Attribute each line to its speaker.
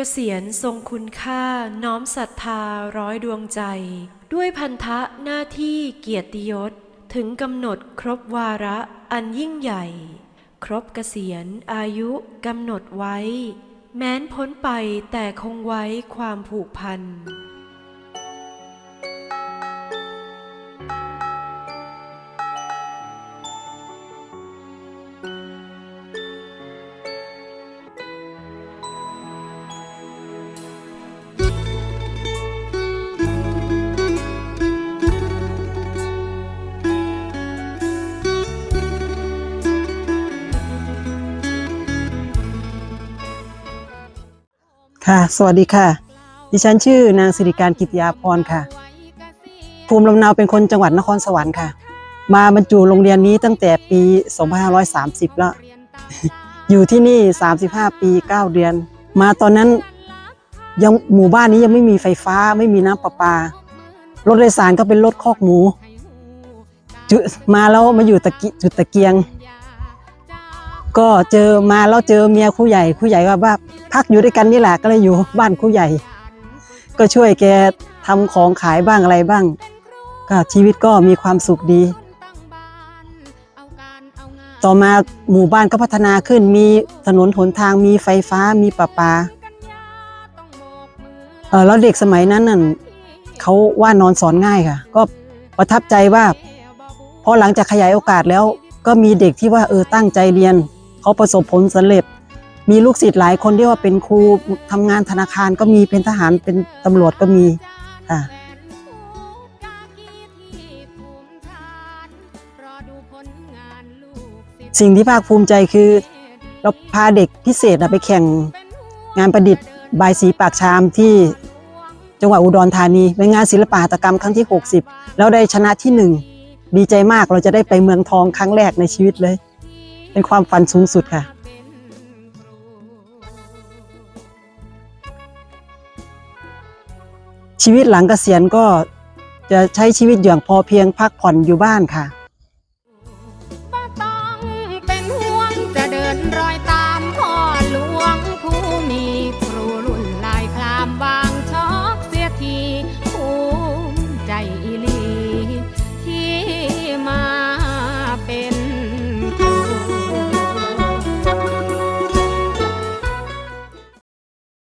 Speaker 1: กษียณทรงคุณค่าน้อมศรัทธาร้อยดวงใจ ด้วยพันธะหน้าที่เกียรติยศ ถึงกำหนดครบวาระอันยิ่งใหญ่ ครบเกษียณอายุกำหนดไว้ แม้นพ้นไปแต่คงไว้ความผูกพัน
Speaker 2: ค่ะ สวัสดีค่ะ ดิฉันชื่อนางสิริการกิติยาพรค่ะ ภูมิลำเนาเป็นคนจังหวัดนครสวรรค์ค่ะ มาบรรจุโรงเรียนนี้ตั้งแต่ปี 2530 แล้ว อยู่ที่นี่ 35 ปี 9 เดือน มาตอนนั้นยังหมู่บ้านนี้ยังไม่มีไฟฟ้าไม่มีน้ำประปา รถโดยสารก็เป็นรถคอกหมู มาแล้วมาอยู่ตะกิจุดตะเกียง ก็เจอมาแล้วเจอเมียครูใหญ่ครูใหญ่ว่าว่าพักอยู่ด้วยกันนี่แหละก็เลยอยู่บ้านครูใหญ่ ก็ช่วยแกทำของขายบ้างอะไรบ้าง ก็ชีวิตก็มีความสุขดี ต่อมาหมู่บ้านก็พัฒนาขึ้นมีถนนหนทางมีไฟฟ้ามีประปาเออแล้วเด็กสมัยนั้นน่ะเขาว่านอนสอนง่ายค่ะ ก็ประทับใจว่าพอหลังจากขยายโอกาสแล้วก็มีเด็กที่ว่าเออตั้งใจเรียน เขาประสบผลสำเร็จ มีลูกศิษย์หลายคนที่ว่าเป็นครูทำงานธนาคารก็มีเป็นทหารเป็นตำรวจก็มีค่ะสิ่งที่ภาคภูมิใจคือ เราพาเด็กพิเศษไปแข่งงานประดิษฐ์บายสีปากชามที่จังหวัดอุดรธานีเป็นงานศิลปะหัตถกรรมครั้งที่ 60 แล้วได้ชนะที่หนึ่งดีใจมากเราจะได้ไปเมืองทองครั้งแรกในชีวิตเลย เป็นความฝันสูงสุดค่ะ ชีวิตหลังเกษียณก็จะใช้ชีวิตอย่างพอเพียงพักผ่อนอยู่บ้านค่ะ